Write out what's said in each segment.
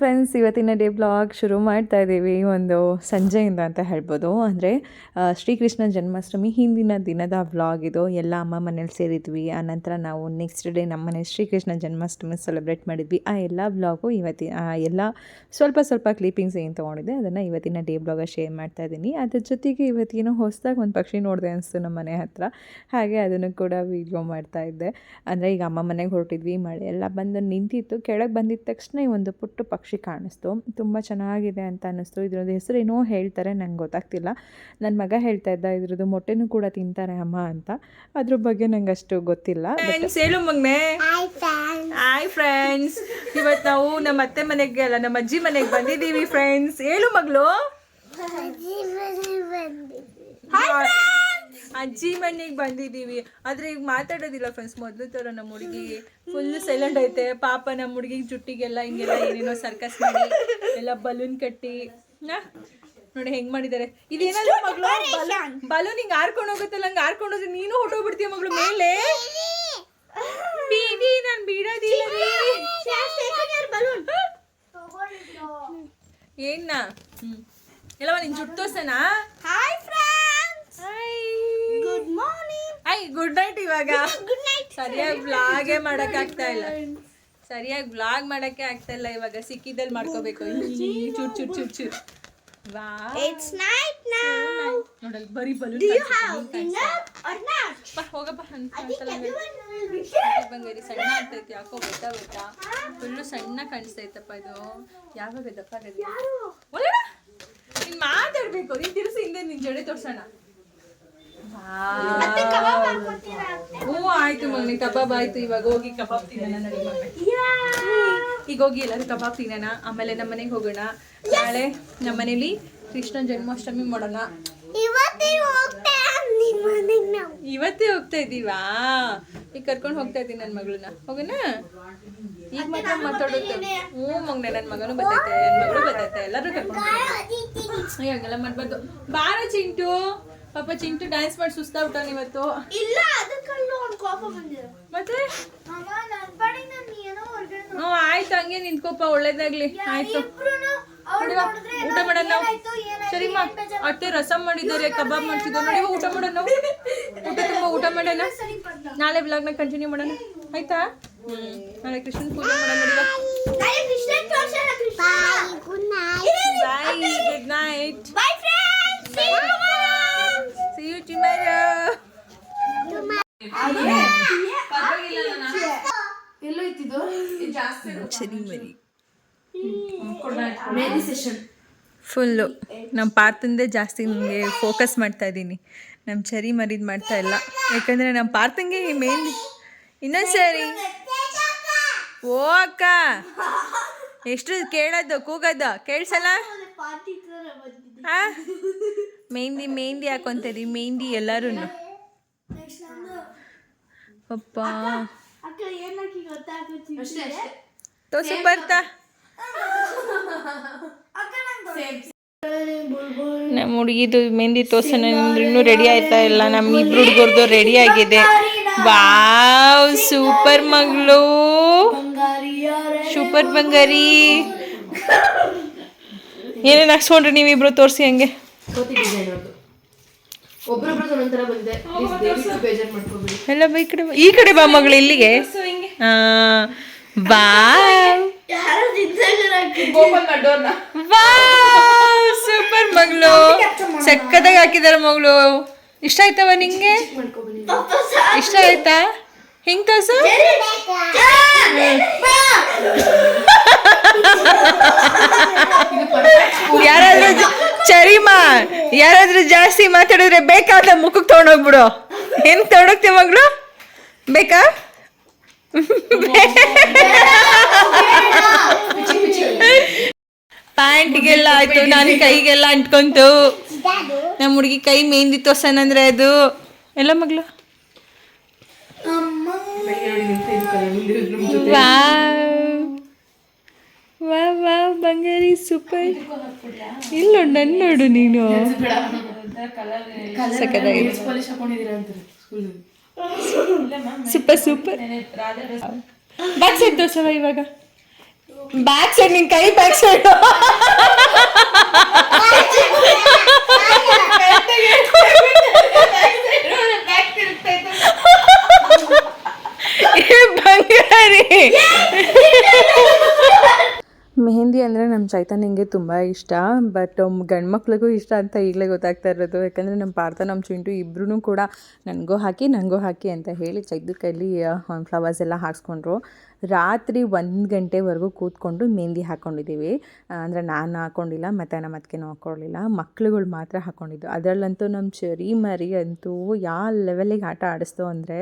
Friends ಇವತ್ತಿನ day blog ಶುರು ಮಾಡ್ತಾ ಇದ್ದೀವಿ ಒಂದು ಸಂಜೆಯಿಂದ ಅಂತ ಹೇಳ್ಬೋದು. ಅಂದರೆ ಶ್ರೀಕೃಷ್ಣ ಜನ್ಮಾಷ್ಟಮಿ ಹಿಂದಿನ ದಿನದ ಬ್ಲಾಗ್ ಇದು. ಎಲ್ಲ ಅಮ್ಮ ಮನೇಲಿ ಸೇರಿದ್ವಿ. ಆನಂತರ ನಾವು ನೆಕ್ಸ್ಟ್ ಡೇ ನಮ್ಮ ಮನೆ ಶ್ರೀಕೃಷ್ಣ ಜನ್ಮಾಷ್ಟಮಿ ಸೆಲೆಬ್ರೇಟ್ ಮಾಡಿದ್ವಿ. ಆ ಎಲ್ಲ ಬ್ಲಾಗು ಇವತ್ತಿನ ಆ ಎಲ್ಲ ಸ್ವಲ್ಪ ಸ್ವಲ್ಪ ಕ್ಲಿಪ್ಪಿಂಗ್ಸ್ ಏನು ತೊಗೊಂಡಿದ್ದೆ, ಅದನ್ನು ಇವತ್ತಿನ ಡೇ ಬ್ಲಾಗ ಶೇರ್ ಮಾಡ್ತಾ ಇದ್ದೀನಿ ಅದ್ರ ಜೊತೆಗೆ ಇವತ್ತೇನೋ ಹೊಸದಾಗಿ ಒಂದು ಪಕ್ಷಿ ನೋಡಿದೆ ಅನಿಸ್ತು ನಮ್ಮ ಮನೆ ಹತ್ರ. ಹಾಗೆ ಅದನ್ನು ಕೂಡ ವೀಡಿಯೋ ಮಾಡ್ತಾ ಇದ್ದೆ. ಅಂದರೆ, ಈಗ ಅಮ್ಮ ಮನೆಗೆ ಹೊರಟಿದ್ವಿ. ಮಳೆ ಎಲ್ಲ ಬಂದು ನಿಂತಿತ್ತು. ಕೆಳಗೆ ಬಂದಿದ್ದ ತಕ್ಷಣ ಈ ಒಂದು ಪುಟ್ಟ ಪಕ್ಷಿ ಕಾಣಿಸ್ತು. ತುಂಬ ಚೆನ್ನಾಗಿದೆ ಅಂತ ಅನ್ನಿಸ್ತು. ಇದ್ರದ್ದು ಹೆಸರು ಏನೋ ಹೇಳ್ತಾರೆ ನಂಗೆ ಗೊತ್ತಾಗ್ತಿಲ್ಲ. ನನ್ನ ಮಗ ಹೇಳ್ತಾ ಇದ್ದ ಇದ್ರದ್ದು ಮೊಟ್ಟೆನೂ ಕೂಡ ತಿಂತಾರೆ ಅಮ್ಮ ಅಂತ. ಅದ್ರ ಬಗ್ಗೆ ನಂಗೆ ಅಷ್ಟು ಗೊತ್ತಿಲ್ಲ. ಫ್ರೆಂಡ್ಸ್ ಹೇಳು ಮಗ್ನೆ. ಹಾಯ್ ಫ್ರೆಂಡ್ಸ್ ಇವತ್ತು ನಾವು ನಮ್ಮ ಅತ್ತೆ ಮನೆಗೆ ಅಲ್ಲ ನಮ್ಮ ಅಜ್ಜಿ ಮನೆಗೆ ಬಂದಿದ್ದೀವಿ ಫ್ರೆಂಡ್ಸ್ ಹೇಳು ಮಗಳು ಅಜ್ಜಿ ಮನೆಗೆ ಬಂದಿದ್ದೀವಿ. ಆದ್ರೆ ಈಗ ಮಾತಾಡೋದಿಲ್ಲ ಫ್ರೆಂಡ್ಸ್ ಮೊದಲು ಥರ ನಮ್ಮ ಹುಡುಗಿ ಫುಲ್ ಸೈಲೆಂಟ್ ಐತೆ. ಪಾಪ ನಮ್ಮ ಹುಡುಗಿ ಜುಟ್ಟಿಗೆಲ್ಲ ಹಿಂಗೆಲ್ಲ ಏನೇನೋ ಸರ್ಕಸ್ ಮಾಡಿ, ಎಲ್ಲ ಬಲೂನ್ ಕಟ್ಟಿ. ನೋಡಿ ಹೆಂಗ್ ಮಾಡಿದ್ದಾರೆ ಇದೇನಲ್ಲ ಮಗಳು? ಬಲೂನ್ ಹಿಂಗ್ ಹಾರ್ಕೊಂಡು ಹೋಗುತ್ತಲ್ಲ ಹಂಗ ಹಾರ್ಕೊಂಡು ಹೋದ್ರೆ ನೀನು ಹೊಟ್ಟೋಗ್ಬಿಡ್ತೀಯ ಮಗಳು ಮೇಲೆ? ಬೀದಿ, ನಾನು ಬಿಡೋದಿಲ್ಲ ಏನ್ನ ಎಲ್ಲವ, ನಿನ್ ಜುಟ್ಟು ತೋರ್ಸನಾ? Hi friends good morning I good night ಇವಾಗ. ಸರಿಯಾಗಿ ಬ್ಲಾಗೆ ಮಾಡಕ್ ಆಗ್ತಾ ಇಲ್ಲ. ಸರಿಯಾಗಿ ಬ್ಲಾಗ್ ಮಾಡಕ್ಕೆ ಆಗ್ತಾ ಇಲ್ಲ ಇವಾಗ. ಸಿಕ್ಕಿದಲ್ಲಿ ಮಾಡ್ಕೋಬೇಕು. ಈ ಚೂರ್ ಚುರ್ ಚೂರ್ ಚೂರ್ ವಾ ಇಟ್ಸ್ ನೈಟ್ ನೌ ನೋಡಲ್ ಬರಿ balloon do you have dinner or not ಹೋಗಪ್ಪ. ಅಂತ ಬಂಗಾರಿ ಸಣ್ಣ ಆಗ್ತೈತಿ ಯಾಕೋ ಗೊತ್ತಾ ಗೊತ್ತಾ? ಫುಲ್ಲು ಸಣ್ಣ ಕಾಣಿಸ್ತೈತಪ್ಪ ಇದು. ಯಾವಾಗ ದಪ್ಪ ಆಗದೆ ಒಳ್ಳೆ ನೀನ್ ಮಾತಾಡ್ಬೇಕು ನೀನ್ ತಿರ್ಸಿ ಹಿಂದೆ ನಿನ್ ಜಡೆ ತೋರ್ಸೋಣ. ಹ್ಞೂ ಆಯ್ತು ಮಗನಿ ಕಬಾಬ್ ಆಯ್ತು. ಇವಾಗ ಹೋಗಿ ಕಬಾಬ್ ತಿನ್ನೋಣ ನಡಿ ಈಗ ಹೋಗಿ ಎಲ್ಲರೂ ಕಬಾಬ್ ತಿನ್ನೋಣ. ಆಮೇಲೆ ನಮ್ಮ ಮನೆಗೆ ಹೋಗೋಣ. ನಾಳೆ ನಮ್ಮ ಮನೇಲಿ ಕೃಷ್ಣ ಜನ್ಮಾಷ್ಟಮಿ ಮಾಡೋಣ. ಇವತ್ತೇ ಹೋಗ್ತಾ ಇದ್ದೀವಾ? ಈಗ ಕರ್ಕೊಂಡು ಹೋಗ್ತಾ ಇದ್ದೀನಿ ನನ್ನ ಮಗಳನ್ನ. ಹೋಗೋಣ? ಈಗ ಮಾತ್ರ ಮಾತಾಡುತ್ತೆ ಹ್ಞೂ ಮಗನೆ ನನ್ನ ಮಗನು ಬರ್ತೈತೆ. ನನ್ನ ಮಗಳು ಬರ್ತೈತೆ. ಎಲ್ಲರೂ ಕರ್ಕೊಂಡು ಹಂಗೆಲ್ಲ ಮಾಡ್ಬಾರ್ದು. ಬಾರ ಚಿಂಟು. ಪಾಪ ಚಿಂಟು ಡ್ಯಾನ್ಸ್ ಮಾಡಿ ಸುಸ್ತಾಗ್ಬಿಟ್ಟಾನ ಇವತ್ತು. ಇಲ್ಲ ಅದಕ್ಕಲ್ಲ ಒಂದು ಕೋಪ ಬಂದಿದೆ ಮತ್ತೆ? ಅಮ್ಮ ನನ್ನ ಪಾಡಿ ನಾನು ಏನೋ ಹೊರಗಡೆ ಹ್ಞೂ ಆಯ್ತು ಹಂಗೆ ನಿಂತ್ಕೋಪ ಒಳ್ಳೇದಾಗ್ಲಿ. ಆಯ್ತು. ಊಟ ಮಾಡೋಣ ಸರಿಮ್ಮ ಅತ್ತೆ ರಸಂ ಮಾಡಿದ್ದಾರೆ ಕಬಾಬ್ ಮಾಡ್ತಿದ್ದಾರೆ. ನೋಡಿ ಊಟ ಮಾಡೋಣ. ನಾವು ಊಟ ತುಂಬ ಊಟ ಮಾಡೋಣ. ನಾಳೆ ವ್ಲಾಗ್ನ ಕಂಟಿನ್ಯೂ ಮಾಡೋಣ. ಆಯ್ತಾ? ಹ್ಮ್. ನಾಳೆ ಕೃಷ್ಣನ್ ಪೂಜೆ ಮಾಡೋಣ good night bye good night bye friends see you tomorrow see you tomorrow ಸರಿ ಮರಿ. ಫುಲ್ಲು ನಮ್ಮ ಪಾರ್ಥಂದೇ ಜಾಸ್ತಿ ನಿಮಗೆ ಫೋಕಸ್ ಮಾಡ್ತಾ ಇದ್ದೀನಿ ನಮ್ಮ ಚರಿ ಮರಿದ್ ಮಾಡ್ತಾ ಇಲ್ಲ. ಯಾಕಂದರೆ ನಮ್ಮ ಪಾರ್ಥಂಗೆ ಮೇನ್ ಇನ್ನೊಂದು ಸರಿ. ಓ ಅಕ್ಕ. ಎಷ್ಟು ಕೇಳೋದು ಕೂಗೋದು? ಕೇಳಿಸಲ್ಲ? ಮೆಹಂದಿ ಮೆಹಂದಿ ಹಾಕೊಂತೀರಿ ಮೆಹಂದಿ ಎಲ್ಲರೂ ಅಪ್ಪ. ತೋಸು ಬರ್ತಾ. ನಮ್ಮ ಹುಡುಗಿದು ಮೆಹಂದಿ ಇನ್ನೂ ರೆಡಿ ಆಯ್ತಾ ಇಲ್ಲ? ನಮ್ಮ ಇಬ್ರು ಹುಡುಗರ್ದು ರೆಡಿ ಆಗಿದೆ. ವಾವ್ ಸೂಪರ್ ಮಗಳು. ಸೂಪರ್ ಬಂಗಾರಿ. ಏನೇನು ಹಾಕ್ಸ್ಕೊಂಡ್ರಿ ನೀವಿಬ್ರು ತೋರಿಸಿ ಹಂಗೆ. ಒಬ್ರೊಬ್ರದ್ದು ಒಂದೊಂಥರ ಬಂದಿದೆ. ಪ್ಲೀಸ್ ದಯವಿಟ್ಟು ಬೇಜಾರು ಮಾಡ್ಕೋಬೇಡಿ. ಎಲ್ಲ ಬಾ ಈ ಕಡೆ ಬಾ. ಈ ಕಡೆ ಬಾ ಮಗಳು ಇಲ್ಲಿಗೆ. ವಾವ್ ಸೂಪರ್ ಮಗಳು. ಸಕ್ಕತ್ತಾಗಿ ಹಾಕಿದಾರೆ ಮಗಳು. ಇಷ್ಟ ಆಯ್ತವ ನಿಂಗೆ? ಇಷ್ಟ ಆಯ್ತಾ? ಹಿಂಗ್ ತೋರ್ಸು? ಯಾರಾದ್ರೂ ಜಾಸ್ತಿ ಮಾತಾಡಿದ್ರೆ ಬೇಕಾದ ಮುಖಕ್ಕೆ ತೊಗೊಂಡೋಗ್ಬಿಡು. ಏನ್ ತೊಗೊಂಡೋಗ್ತೀವಿ ಮಗಳು? ಬೇಕಾ? ಪ್ಯಾಂಟ್ಗೆಲ್ಲ ಆಯ್ತು ನಾನು ಕೈಗೆಲ್ಲ ಅಂಟ್ಕೊಂತು. ನಮ್ಮ ಹುಡುಗಿ ಕೈ ಮೆಹಂದಿ ತೋರ್ಸನಂದ್ರೆ ಅದು. ಎಲ್ಲ ಮಗಳು? ವಾವ್ ವಾವ್ ವಾ ಬಂಗಾರಿ ಸೂಪರ್ ಇಲ್ಲ ನನ್ನ ನೋಡು ನೀನು. School super super back side ತೋರ್ಸವ ಇವಾಗ. ಬ್ಯಾಕ್ ಸೈಡ್ ನಿನ್ ಕೈ ಬ್ಯಾಕ್ ಸೈಡ್ ಬಂಗಾರಿ. ಮೆಹಂದಿ ಅಂದರೆ ನಮ್ಮ ಚೈತನ್ಯಂಗೆ ತುಂಬ ಇಷ್ಟ. ಬಟ್ ಗಂಡು ಮಕ್ಳಿಗೂ ಇಷ್ಟ ಅಂತ ಈಗಲೇ ಗೊತ್ತಾಗ್ತಾ ಇರೋದು. ಯಾಕಂದರೆ ನಮ್ಮ ಪಾರ್ಥ ನಮ್ಮ ಚಿಂಟು ಇಬ್ಬರೂ ಕೂಡ ನನಗೂ ಹಾಕಿ ನನಗೂ ಹಾಕಿ ಅಂತ ಹೇಳಿ ಚೈದು ಕೈಲಿ ಫ್ಲವರ್ಸ್ ಎಲ್ಲ ಹಾಕ್ಸ್ಕೊಂಡ್ರು. ರಾತ್ರಿ ಒಂದು ಗಂಟೆವರೆಗೂ ಕೂತ್ಕೊಂಡು ಮೆಹಂದಿ ಹಾಕ್ಕೊಂಡಿದ್ದೀವಿ ಅಂದರೆ ನಾನು ಹಾಕ್ಕೊಂಡಿಲ್ಲ ಮತ್ತು ನಮ್ಮ ಅದಕ್ಕೇನು ಹಾಕ್ಕೊಳ್ಳಿಲ್ಲ ಮಕ್ಳುಗಳು ಮಾತ್ರ ಹಾಕ್ಕೊಂಡಿದ್ದು ಅದರಲ್ಲಂತೂ ನಮ್ಮ ಚರಿ ಮರಿ ಅಂತೂ ಯಾವ ಲೆವೆಲಿಗೆ ಆಟ ಆಡಿಸ್ತು ಅಂದರೆ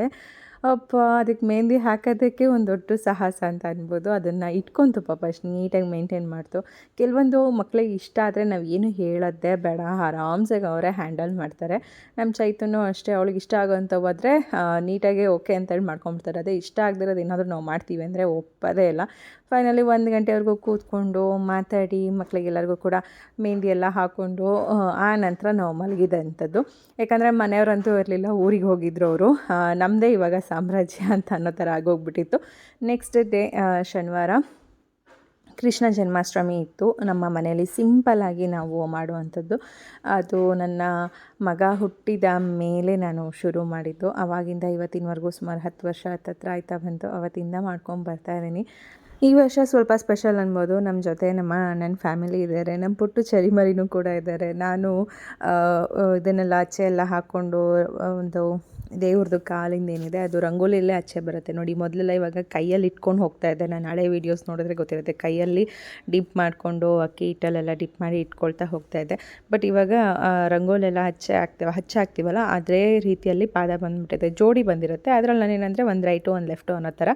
ಅಪ್ಪ, ಅದಕ್ಕೆ ಮೆಹಂದಿ ಹಾಕೋದಕ್ಕೆ ಒಂದು ದೊಡ್ಡ ಸಾಹಸ ಅಂತ ಅನ್ಬೋದು. ಅದನ್ನು ಇಟ್ಕೊಂತು ಪಾಪ, ಅಷ್ಟು ನೀಟಾಗಿ ಮೇಂಟೈನ್ ಮಾಡ್ತು. ಕೆಲವೊಂದು ಮಕ್ಕಳಿಗೆ ಇಷ್ಟ ಆದರೆ ನಾವು ಏನು ಹೇಳೋದೇ ಬೇಡ. ಆರಾಮ್ಸಾಗಿ ಅವರೇ ಹ್ಯಾಂಡಲ್ ಮಾಡ್ತಾರೆ. ನಮ್ಮ ಚೈತನ್ಯೂ ಅಷ್ಟೇ, ಅವಳಿಗೆ ಇಷ್ಟ ಆಗೋಂಥ ಹೋದರೆ ನೀಟಾಗಿ ಓಕೆ ಅಂತೇಳಿ ಮಾಡ್ಕೊಂಬಿಡ್ತಾರೆ. ಅದೇ ಇಷ್ಟ ಆಗದಿರೋದು ಏನಾದರೂ ನಾವು ಮಾಡ್ತೀವಿ ಅಂದರೆ ಒಪ್ಪದೇ ಇಲ್ಲ. ಫೈನಲಿ ಒಂದು ಗಂಟೆವರೆಗೂ ಕೂತ್ಕೊಂಡು ಮಾತಾಡಿ ಮಕ್ಕಳಿಗೆಲ್ಲರಿಗೂ ಕೂಡ ಮೆಹಂದಿ ಎಲ್ಲ ಹಾಕ್ಕೊಂಡು ಆ, ನಂತರ ನಾವು ಮಲಗಿದಂಥದ್ದು ಯಾಕಂದರೆ ಮನೆಯವರಂತೂ ಇರಲಿಲ್ಲ ಊರಿಗೆ ಹೋಗಿದ್ರು ಅವರು. ನಮ್ಮದೇ ಇವಾಗ ಸಾಮ್ರಾಜ್ಯ ಅಂತ ಅನ್ನೋ ಥರ ಆಗೋಗ್ಬಿಟ್ಟಿತ್ತು. ನೆಕ್ಸ್ಟ್ ಡೇ ಶನಿವಾರ ಕೃಷ್ಣ ಜನ್ಮಾಷ್ಟಮಿ ಇತ್ತು. ನಮ್ಮ ಮನೆಯಲ್ಲಿ ಸಿಂಪಲ್ಲಾಗಿ ನಾವು ಮಾಡುವಂಥದ್ದು. ಅದು ನನ್ನ ಮಗ ಹುಟ್ಟಿದ ಮೇಲೆ ನಾನು ಶುರು ಮಾಡಿದ್ದು. ಆವಾಗಿಂದ ಇವತ್ತಿನವರೆಗೂ ಸುಮಾರು ಹತ್ತು ವರ್ಷ ಹತ್ತತ್ರ ಆಯ್ತಾ ಬಂತು. ಅವತ್ತಿಂದ ಮಾಡ್ಕೊಂಡು ಬರ್ತಾ ಇದ್ದೀನಿ. ಈ ವರ್ಷ ಸ್ವಲ್ಪ ಸ್ಪೆಷಲ್ ಅನ್ಬೋದು. ನಮ್ಮ ಜೊತೆ ನಮ್ಮ ನನ್ನ ಫ್ಯಾಮಿಲಿ ಇದ್ದಾರೆ ನಮ್ಮ ಪುಟ್ಟು ಚರಿಮರಿನೂ ಕೂಡ ಇದ್ದಾರೆ ನಾನು ಇದನ್ನೆಲ್ಲ ಅಚ್ಚೆ ಎಲ್ಲ ಹಾಕ್ಕೊಂಡು ಒಂದು ದೇವ್ರದ್ದು ಕಾಲಿಂದ ಏನಿದೆ, ಅದು ರಂಗೋಲಿಯಲ್ಲೇ ಅಚ್ಚೆ ಬರುತ್ತೆ. ನೋಡಿ, ಮೊದಲೆಲ್ಲ ಇವಾಗ ಕೈಯಲ್ಲಿ ಇಟ್ಕೊಂಡು ಹೋಗ್ತಾ ಇದ್ದೆ. ನಾನು ಹಳೆ ವೀಡಿಯೋಸ್ ನೋಡಿದ್ರೆ ಗೊತ್ತಿರುತ್ತೆ. ಕೈಯಲ್ಲಿ ಡಿಪ್ ಮಾಡಿಕೊಂಡು, ಅಕ್ಕಿ ಹಿಟ್ಟಲ್ಲೆಲ್ಲ ಡಿಪ್ ಮಾಡಿ ಇಟ್ಕೊಳ್ತಾ ಹೋಗ್ತಾ ಇದ್ದೆ. ಬಟ್ ಇವಾಗ ರಂಗೋಲೆಲ್ಲ ಹಚ್ಚೆ ಹಾಕ್ತೇವೆ ಹಚ್ಚೆ ಹಾಕ್ತೀವಲ್ಲ ಅದೇ ರೀತಿಯಲ್ಲಿ ಪಾದ ಬಂದುಬಿಟ್ಟಿದೆ. ಜೋಡಿ ಬಂದಿರುತ್ತೆ. ಅದರಲ್ಲಿ ನಾನೇನಂದರೆ ಒಂದು ರೈಟು ಒಂದು ಲೆಫ್ಟು ಅನ್ನೋ ಥರ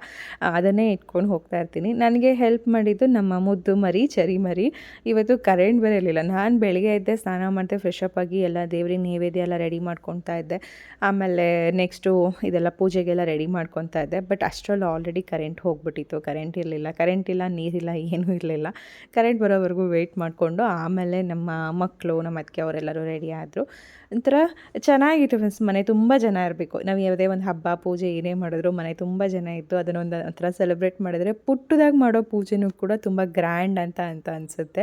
ಅದನ್ನೇ ಇಟ್ಕೊಂಡು ಹೋಗ್ತಾ ಇರ್ತೀನಿ. ನನಗೆ ಹೆಲ್ಪ್ ಮಾಡಿದ್ದು ನಮ್ಮ ಮುದ್ದು ಮರಿ, ಚರಿ ಮರಿ. ಇವತ್ತು ಕರೆಂಟ್ ಬೇರೆ ಇರಲಿಲ್ಲ. ನಾನು ಬೆಳಿಗ್ಗೆ ಇದ್ದೆ ಸ್ನಾನ ಮಾಡಿದೆ ಫ್ರೆಶ್ ಅಪ್ ಆಗಿ ಎಲ್ಲ ದೇವ್ರಿಗೆ ನೈವೇದ್ಯ ಎಲ್ಲ ರೆಡಿ ಮಾಡ್ಕೊತಾ ಇದ್ದೆ. ಆಮೇಲೆ ನೆಕ್ಸ್ಟು ಇದೆಲ್ಲ ಪೂಜೆಗೆಲ್ಲ ರೆಡಿ ಮಾಡ್ಕೊತಾ ಇದ್ದೆ. ಬಟ್ ಅಷ್ಟರಲ್ಲಿ ಆಲ್ರೆಡಿ ಕರೆಂಟ್ ಹೋಗ್ಬಿಟ್ಟಿತ್ತು. ಕರೆಂಟ್ ಇರಲಿಲ್ಲ. ಕರೆಂಟ್ ಇಲ್ಲ ನೀರಿಲ್ಲ ಏನೂ ಇರಲಿಲ್ಲ. ಕರೆಂಟ್ ಬರೋವರೆಗೂ ವೆಯ್ಟ್ ಮಾಡಿಕೊಂಡು ಆಮೇಲೆ ನಮ್ಮ ಮಕ್ಕಳು ನಮ್ಮ ಅದಕ್ಕೆ ಅವರೆಲ್ಲರೂ ರೆಡಿ ಆದರು. ಒಂಥರ ಚೆನ್ನಾಗಿತ್ತು ಫ್ರೆಂಡ್ಸ್ ಮನೆ ತುಂಬ ಜನ ಇರಬೇಕು. ನಾವು ಯಾವುದೇ ಒಂದು ಹಬ್ಬ, ಪೂಜೆ ಏನೇ ಮಾಡಿದ್ರು ಮನೆ ತುಂಬ ಜನ ಇತ್ತು. ಅದನ್ನೊಂದು ಒಂಥರ ಸೆಲೆಬ್ರೇಟ್ ಮಾಡಿದ್ರೆ ಪುಟ್ಟದಾಗಿ ಮಾಡೋ ಪೂಜೆನೂ ಕೂಡ ತುಂಬ ಗ್ರ್ಯಾಂಡ್ ಅಂತ ಅಂತ ಅನಿಸುತ್ತೆ.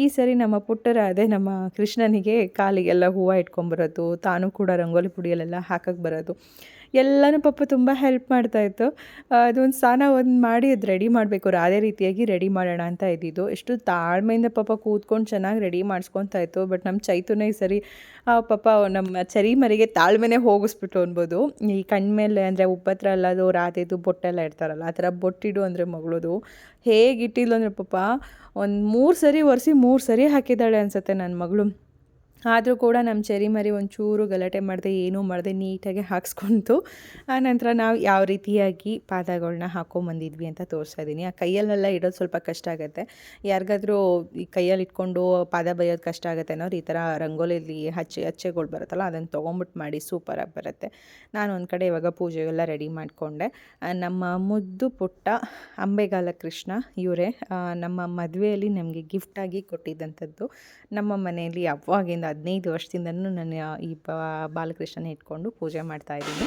ಈ ಸರಿ ನಮ್ಮ ಪುಟ್ಟರ ಅದೇ ನಮ್ಮ ಕೃಷ್ಣನಿಗೆ ಕಾಲಿಗೆಲ್ಲ ಹೂವು ಇಟ್ಕೊಂಬರೋದು ತಾನು ಕೂಡ ರಂಗೋಲಿ ಪುಡಿಯಲ್ಲೆಲ್ಲ ಹಾಕಕ್ಕೆ ಬರೋದು. ಎಲ್ಲನೂ ಪಾಪ ತುಂಬ ಹೆಲ್ಪ್ ಮಾಡ್ತಾಯಿತ್ತು ಅದೊಂದು ಸ್ನಾನ ಒಂದು ಮಾಡಿ ಅದು ರೆಡಿ ಮಾಡಬೇಕು. ಅದೇ ರೀತಿಯಾಗಿ ರೆಡಿ ಮಾಡೋಣ ಅಂತ ಇದ್ದಿದ್ದು. ಎಷ್ಟು ತಾಳ್ಮೆಯಿಂದ ಪಾಪ ಕೂತ್ಕೊಂಡು ಚೆನ್ನಾಗಿ ರೆಡಿ ಮಾಡಿಸ್ಕೊತಾ ಇತ್ತು. ಬಟ್ ನಮ್ಮ ಚೈತುನೇ ಈ ಸರಿ ಪಾಪ ನಮ್ಮ ಚರಿ ಮರಿಗೆ ತಾಳ್ಮೆನೇ ಹೋಗಿಸ್ಬಿಟ್ಟು ಅನ್ಬೋದು. ಈ ಕಣ್ಮೇಲೆ ಅಂದರೆ ಉಪ್ಪತ್ರ ಅಲ್ಲದು ರಾಧೆದು ಬೊಟ್ಟೆಲ್ಲ ಇಡ್ತಾರಲ್ಲ, ಆ ಥರ ಬೊಟ್ಟಿಡು ಅಂದರೆ ಮಗಳದು. ಹೇಗೆ ಅಂದರೆ ಪಾಪ ಒಂದು ಮೂರು ಸರಿ ಒರೆಸಿ ಮೂರು ಸರಿ ಹಾಕಿದ್ದಾಳೆ ಅನ್ಸುತ್ತೆ ನನ್ನ ಮಗಳು. ಆದರೂ ಕೂಡ ನಮ್ಮ ಚೆರಿ ಮರಿ ಒಂಚೂರು ಗಲಾಟೆ ಮಾಡಿದೆ ಏನೂ ಮಾಡಿದೆ ನೀಟಾಗಿ ಹಾಕ್ಸ್ಕೊಂತು. ನಂತರ ನಾವು ಯಾವ ರೀತಿಯಾಗಿ ಪಾದಗಳನ್ನ ಹಾಕೊಂಬಂದಿದ್ವಿ ಅಂತ ತೋರಿಸ್ತಾ ಇದ್ದೀನಿ. ಆ ಕೈಯಲ್ಲೆಲ್ಲ ಇಡೋದು ಸ್ವಲ್ಪ ಕಷ್ಟ ಆಗುತ್ತೆ. ಯಾರಿಗಾದರೂ ಈ ಕೈಯಲ್ಲಿ ಇಟ್ಕೊಂಡು ಪಾದ ಬೈಯೋದು ಕಷ್ಟ ಆಗುತ್ತೆ ಅನ್ನೋರು ಈ ಥರ ರಂಗೋಲಿಯಲ್ಲಿ ಹಚ್ಚೆ ಹಚ್ಚೆಗಳು ಬರುತ್ತಲ್ಲ, ಅದನ್ನು ತೊಗೊಂಬಿಟ್ಟು ಮಾಡಿ ಸೂಪರಾಗಿ ಬರುತ್ತೆ. ನಾನು ಒಂದು ಕಡೆ ಇವಾಗ ಪೂಜೆಗೆಲ್ಲ ರೆಡಿ ಮಾಡಿಕೊಂಡೆ. ನಮ್ಮ ಮುದ್ದು ಪುಟ್ಟ ಅಂಬೆಗಾಲ ಕೃಷ್ಣ ಇವರೇ ನಮ್ಮ ಮದುವೆಯಲ್ಲಿ ನಮಗೆ ಗಿಫ್ಟಾಗಿ ಕೊಟ್ಟಿದ್ದಂಥದ್ದು ನಮ್ಮ ಮನೆಯಲ್ಲಿ ಅವಾಗಿಂದ ಹದಿನೈದು ವರ್ಷದಿಂದನೂ ನಾನು ಈ ಬಾಲಕೃಷ್ಣನ ಇಟ್ಕೊಂಡು ಪೂಜೆ ಮಾಡ್ತಾ ಇದ್ದೀನಿ.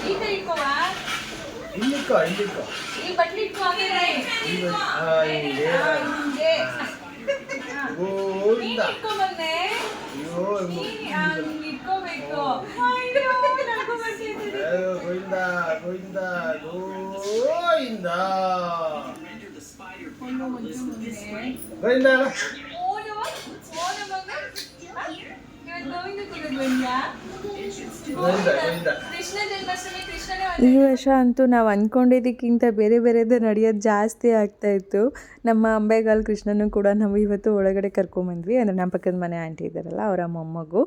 ಈ ವರ್ಷ ಅಂತೂ ನಾವು ಅಂದ್ಕೊಂಡಿದ್ದಕ್ಕಿಂತ ಬೇರೆ ಬೇರೆದು ನಡೆಯೋದು ಜಾಸ್ತಿ ಆಗ್ತಾಯಿತ್ತು ನಮ್ಮ ಅಂಬೆಗಾಲ್ ಕೃಷ್ಣನು ಕೂಡ ನಾವು ಇವತ್ತು ಒಳಗಡೆ ಕರ್ಕೊಂಬಂದ್ವಿ. ಅಂದರೆ ನಮ್ಮ ಪಕ್ಕದ ಮನೆ ಆಂಟಿ ಇದ್ದಾರಲ್ಲ, ಅವರ ಮೊಮ್ಮಗು.